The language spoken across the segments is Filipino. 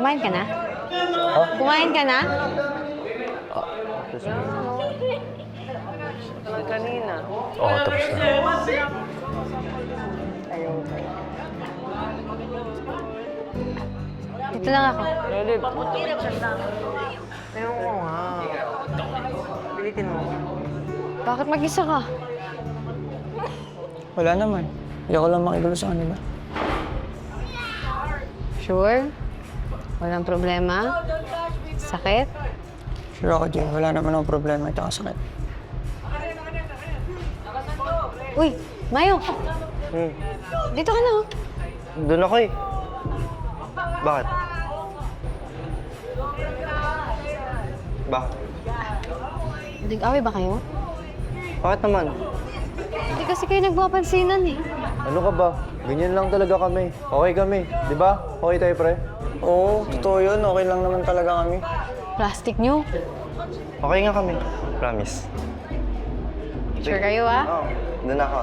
Kumain ka na? Kumain ka na? Kanina. Oo, tapos na. Dito lang ako. Loli, Ayaw ko nga. Pilitin mo. Bakit mag-isa ka? Wala naman. Ayoko lang makigulo sa kanila. Sure? Walang problema? Sakit? Sure ako, Jay. Wala naman akong problema at sakit. Uy, Mayo! Hmm. Dito ka na, oh. Doon ako eh. Bakit? Bakit? Nag-away ba kayo? Bakit naman? Hindi kasi kayo nagpapansinan eh. Ano ka ba? Ganyan lang talaga kami. Okay kami. Di ba? Okay tayo, pre? Oo, totoo yun. Okay lang naman talaga kami. Plastic nyo. Okay nga kami. Promise. Sure kayo, ah? Oo. Doon ako.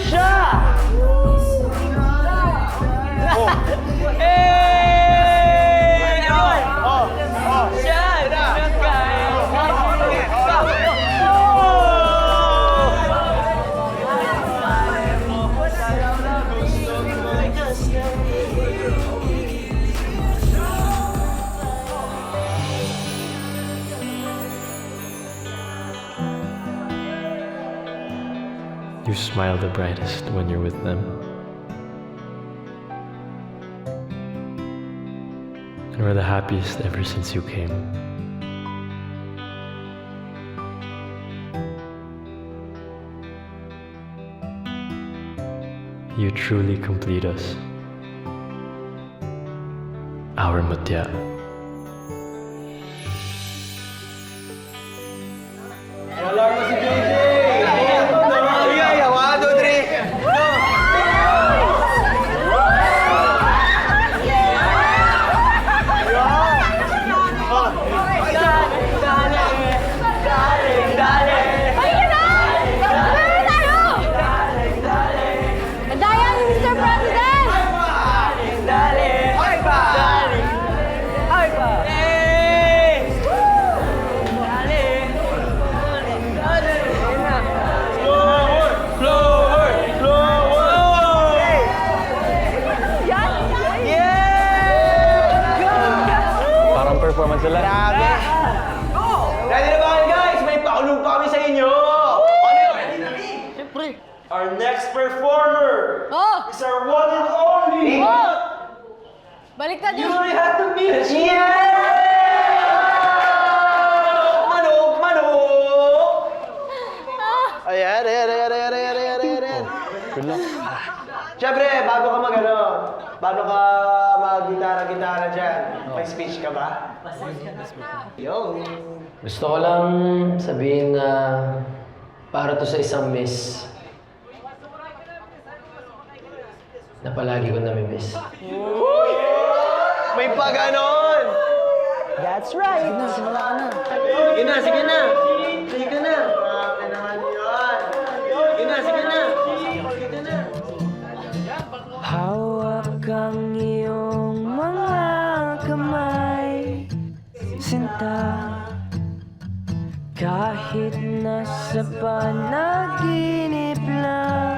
Russia! You smile the brightest when you're with them. And we're the happiest ever since you came. You truly complete us. Our mutya. Our next performer Oh! is our one and only! Baliktad You yun! only have to meet Yeah! Manok! Manok! Ayan, ayan, ayan, ayan, ayan, ayan, ayan, ayan. Good luck. Siyempre, bago ka mag ano, bago ka mag-gitara-gitara dyan, may speech ka ba? Yo! Gusto ko lang sabihin na para to sa isang miss na palagi ko namimiss. May pa ganon! That's right. Sige na, simula ka na. Sige na, sige na! Sige na! Na, na! Na! Hawak ang iyong mga kamay Sinta Kahit nasa panaginip lang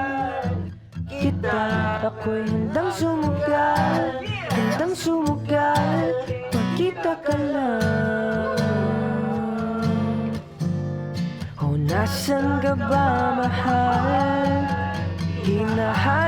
Kita Ako'y handang sumugal Handang sumugal Magkita ka lang O nasan ka ba mahal? Hinahanap